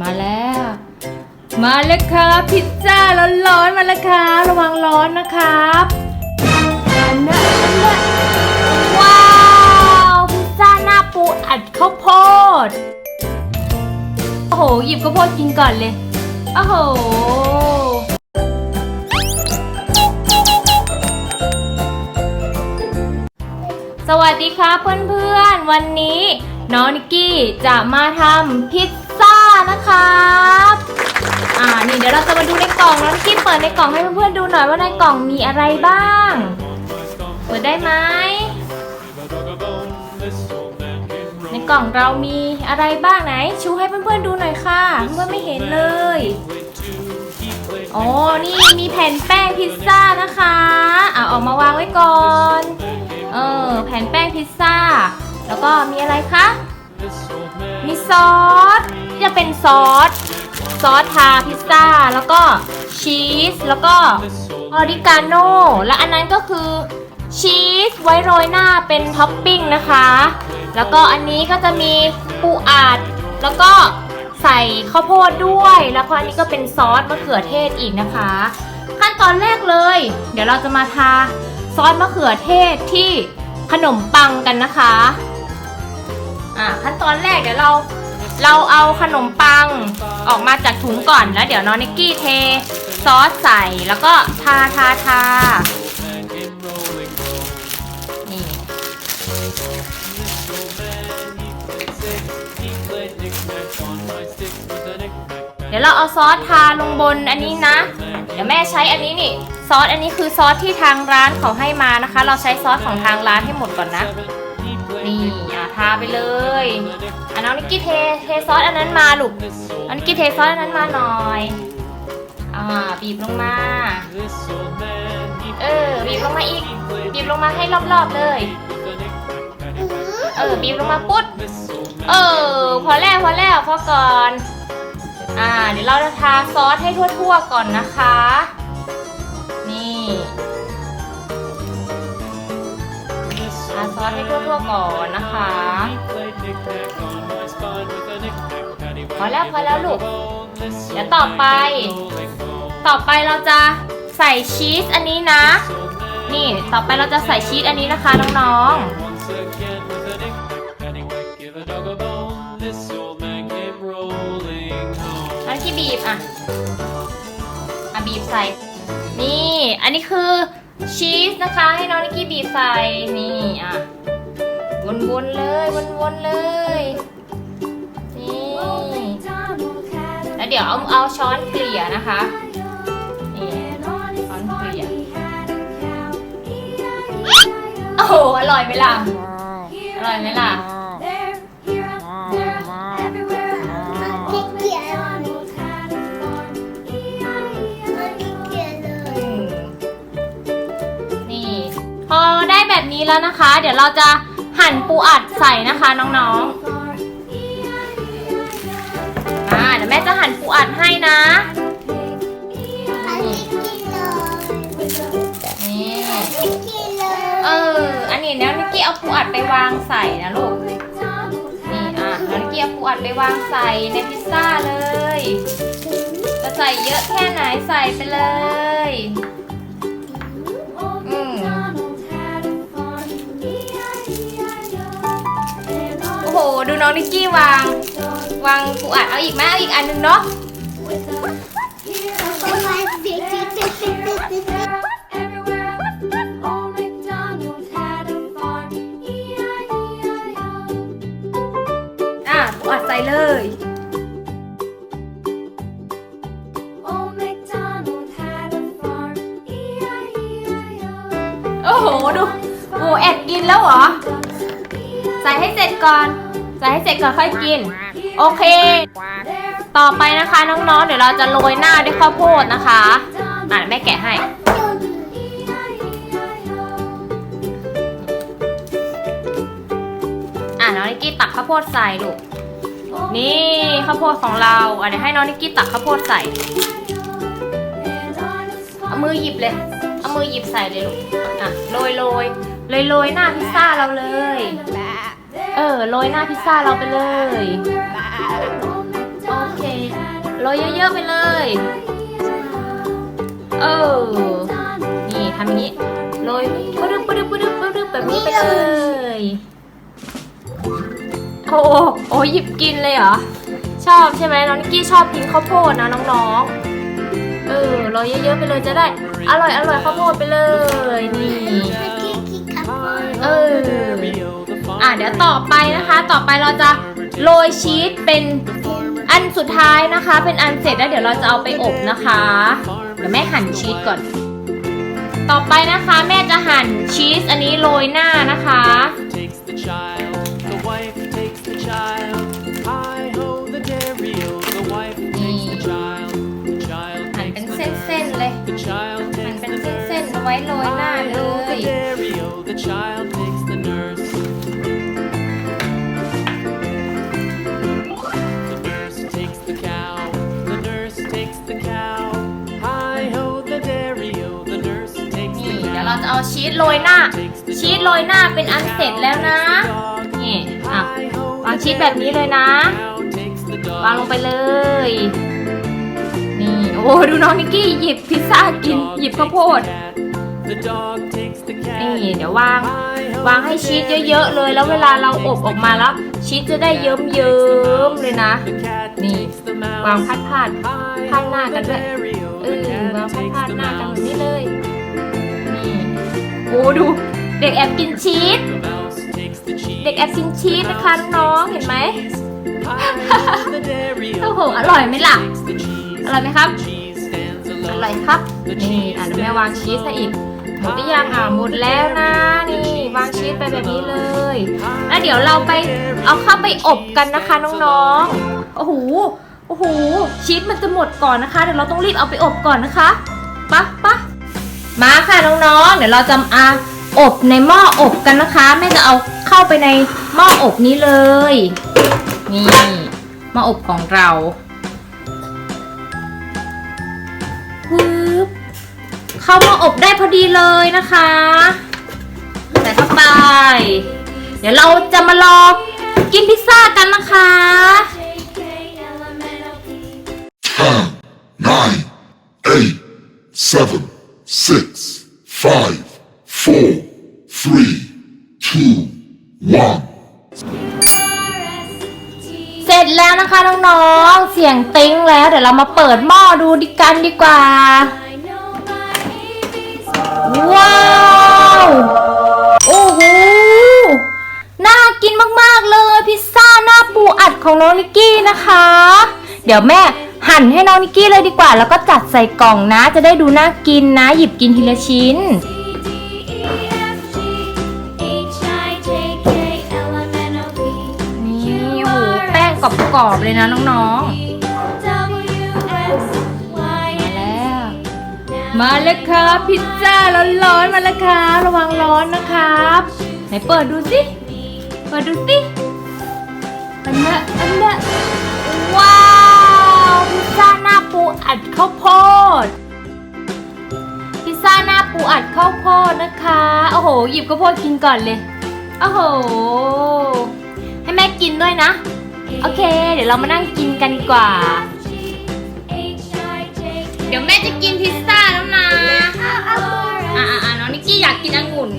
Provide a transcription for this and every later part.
มาแล้ว มาแล้วครับพิซซ่าร้อนๆมาแล้วครับระวังร้อนนะครับอันนั้นอันนั้นว้าวพิซซ่าหน้าปูอัดข้าวโพดโอ้โหหยิบข้าวโพดกินก่อนเลยโอ้โหสวัสดีครับเพื่อนๆ วันนี้น้องนิกกี้จะมาทำพิซ นะครับอ่านี่เดี๋ยวเราจะมาดูในกล่องน้องนิกกี้เปิดในกล่องให้เพื่อนๆดูหน่อยว่าในกล่องมีอะไรบ้าง เปิดได้ไหมในกล่องเรามีอะไรบ้างไหน ชูให้เพื่อนๆดูหน่อยค่ะ เพื่อนไม่เห็นเลยโอ๋อนี่มีแผ่นแป้งพิซซ่านะคะอะออกมาวางไว้ก่อน เออแผ่นแป้งพิซซ่า แล้วก็มีอะไรคะ มีซอส จะเป็นซอส ซอสทาพิซซ่า แล้วก็ชีส แล้วก็ออริกาโนและอันนั้นก็คือชีสไว้โรยหน้าเป็นท็อปปิ้งนะคะ แล้วก็อันนี้ก็จะมีปูอัด แล้วก็ใส่ข้าวโพดด้วย แล้วก็อันนี้ก็เป็นซอสมะเขือเทศอีกนะคะ ขั้นตอนแรกเลย เดี๋ยวเราจะมาทาซอสมะเขือเทศที่ขนมปังกันนะคะ อ่าขั้นตอนแรกเดี๋ยวเรา เราเอาขนมปังออกมาจากถุงก่อนแล้วเดี๋ยวน้องนิกกี้เทซอสใส่แล้วก็ทาทาทานี่เดี๋ยวเราเอาซอสทาลงบนอันนี้นะ เดี๋ยวแม่ใช้อันนี้นี่ ซอสอันนี้คือซอสที่ทางร้านเขาให้มานะคะ เราใช้ซอสของทางร้านให้หมดก่อนนะ นี่ ทาไปเลยอะน้องนิกกี้เทเทซอสอันนั้นมาลูกองนิกกี้เทซอสอันนั้นมาหน่อยอ่าบีบลงมา เออบีบลงมาอีกบีบลงมาให้รอบๆเลย เออบีบลงมาปุ๊ดเออพอแล้วพอแล้วพอก่อนอ่าเดี๋ยวเราจะทาซอสให้ทั่วๆก่อนนะคะ นี่ ซอสให้ทั่วๆก่อนนะคะพอแล้วพอแล้วลูก เดี๋ยวต่อไป ต่อไปเราจะใส่ชีสอันนี้นะ นี่ต่อไปเราจะใส่ชีสอันนี้นะคะน้องๆอันที่บีบอะอะบีบใส่ นี่ อันนี้คือ ชีสนะคะ ให้น้องนิกกี้บีบใส่นี่อะวนๆเลยวนๆเลยนี่แล้วเดี๋ยวเอาเอาช้อนเกลี่ยนะคะนี่ช้อนเกลี่ยโอ้โหอร่อยไหมล่ะอร่อยไหมล่ะ แบบนี้แล้วนะคะ เดี๋ยวเราจะหั่นปูอัดใส่นะคะน้องๆอ่าเดี๋ยวแม่จะหั่นปูอัดให้นะนี่เอออันนี้แล้วนิกกี้เอาปูอัดไปวางใส่นะลูกนี่อะแล้วนิกกี้เอาปูอัดไปวางใส่ในพิซซ่าเลยจะใส่เยอะแค่ไหนใส่ไปเลย โห ดูน้องนิกกี้วาง วางปูอัดเอาอีกไหมเอาอีกอันหนึงเนาะ อะปูอัดใส่เลย โอ้โห ดู โอ้แอบกินแล้วเหรอ ใส่ให้เสร็จก่อน ใส่ให้เสร็จก่อนค่อยกิน โอเค ต่อไปนะคะน้องๆ เดี๋ยวเราจะโรยหน้าด้วยข้าวโพดนะคะอะแม่แกะให้ อะน้องนิกกี้ตักข้าวโพดใส่ลูก นี่ข้าวโพดของเราอะเดี๋ยวให้น้องนิกกี้ตักข้าวโพดใส่ เอามือหยิบเลย เอามือหยิบใส่เลยลูก อะโรยโรยโรยโรยหน้าพิซซ่าเราเลย เออโรยหน้าพิซซ่าเราไปเลย โอเคโรยเยอะๆไปเลย เออ นี่ทำอย่างนี้โรยปึ้ดปึ้ดปึ้ดปึ้ดแบบนี้ไปเลยโอ้โหโอ้หยิบกินเลยเหรอ ชอบใช่ไหมน้องนิกกี้ชอบกินข้าวโพดนะน้องๆ เออโรยเยอะๆไปเลยจะได้ อร่อยอร่อยข้าวโพดไปเลยนี่ อะเดี๋ยวต่อไปนะคะ ต่อไปเราจะโรยชีสเป็นอันสุดท้ายนะคะ เป็นอันเสร็จแล้วเดี๋ยวเราจะเอาไปอบนะคะ เดี๋ยวแม่หั่นชีสก่อน ต่อไปนะคะแม่จะหั่นชีสอันนี้โรยหน้านะคะ จะเอาชีสโรยหน้า ชีสโรยหน้าเป็นอันเสร็จแล้วนะ นี่อะวางชีสแบบนี้เลยนะ วางลงไปเลย นี่ โอ้ดูน้องนิกกี้หยิบพิซซ่ากิน หยิบข้าวโพด นี่เดี๋ยววาง วางให้ชีสเยอะๆเลย แล้วเวลาเราอบออกมาแล้ว ชีสจะได้เยิ้มๆเลยนะ นี่ วางพัดพาดพาดหน้ากันด้วยเออวางพัดพาดหน้ากันแบบนี้เลย อ้ดู เด็กแอบกินชีส เด็กแอบกินชีสนะคะน้องๆเห็นไหมโอ้โห อร่อยไหมล่ะ อร่อยไหมครับ อร่อยครับ นี่อะเดี๋ยวแม่วางชีสให้อีกหมดหรือยังอะหมดแล้วนะ นี่วางชีสไปแบบนี้เลย แล้วเดี๋ยวเราไปเอาเข้าไปอบกันนะคะน้องๆ โอ้โห โอ้โห ชีสมันจะหมดก่อนนะคะ เดี๋ยวเราต้องรีบเอาไปอบก่อนนะคะปะปะ มาค่ะน้องๆ เดี๋ยวเราจะอาอบในหม้ออบกันนะคะแม่จะเอาเข้าไปในหม้ออบนี้เลย นี่หม้ออบของเราปึ๊บเข้าหมาออบได้พอดีเลยนะคะใส่เข้าไป เดี๋ยวเราจะมารอกินพิซซ่ากันนะคะ nine, eight, seven, six, five, four, three, two, one. เสร็จแล้วนะคะน้องๆ เสียงติ้งแล้วเดี๋ยวเรามาเปิดหม้อดูดิกันดีกว่า ว้าว โอ้โห น่ากินมากๆเลย พิซซ่าหน้าปูอัดของน้องนิกกี้นะคะ เดี๋ยวแม่ หั่นให้น้องนิกกี้เลยดีกว่า แล้วก็จัดใส่กล่องนะ จะได้ดูน่ากินนะ หยิบกินทีละชิ้น นี่โอ้โหแป้งกรอบๆเลยนะน้องๆ มาแล้วมาแล้วครับพิซซ่าร้อนๆมาแล้วครับระวังร้อนนะครับไหนเปิดดูสิเปิดดูสิอันละอันละ ซซ่าหน้าปูอัดข้าวโพด พิซซ่าหน้าปูอัดข้าวโพดนะคะ โอ้โห หยิบข้าวโพดกินก่อนเลย โอ้โห ให้แม่กินด้วยนะ โอเค เดี๋ยวเรามานั่งกินกันดีกว่า เดี๋ยวแม่จะกินพิซซ่าแล้วนะ อะอะอะน้องนิกกี้อยากกินองุ่น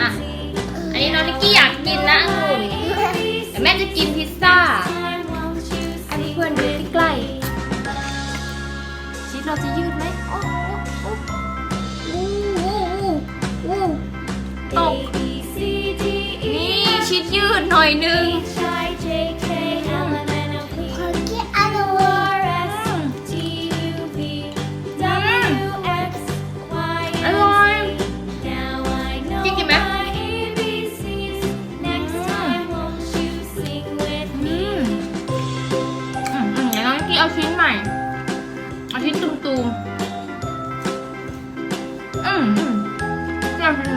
อะ อันนี้น้องนิกกี้อยากกินนะองุ่น เดี๋ยวแม่จะกินพิซ จะยืดไหมโอ้โอ้โอ้โอ้โอ้โอ้ตก นี่ชิดยืดหน่อยนึงอ ๆอืมอืม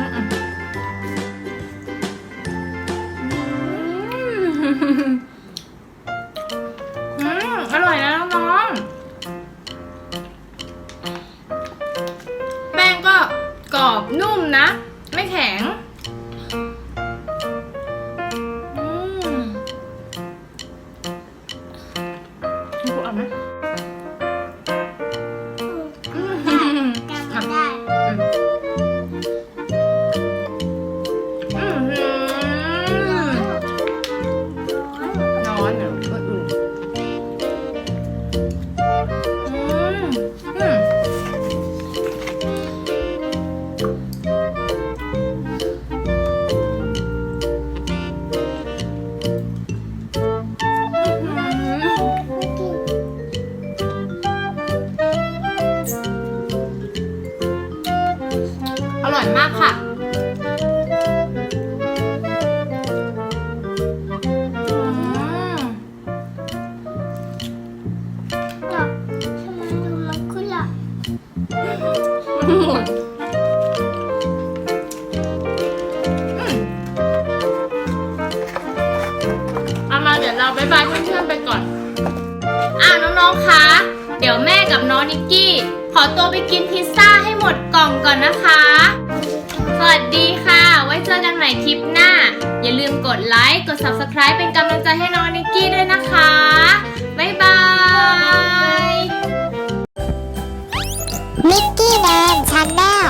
ดี๋ยวแม่กับน้องนิกกี้ ขอตัวไปกินพิซซ่าให้หมดกล่องก่อนนะคะ สวัสดีค่ะ ไว้เจอกันใหม่คลิปหน้า อย่าลืมกดไลค์ กด subscribe เป็นกำลังใจให้น้องนิกกี้ด้วยนะคะ บ๊ายบาย มิกกี้แนนชันแนล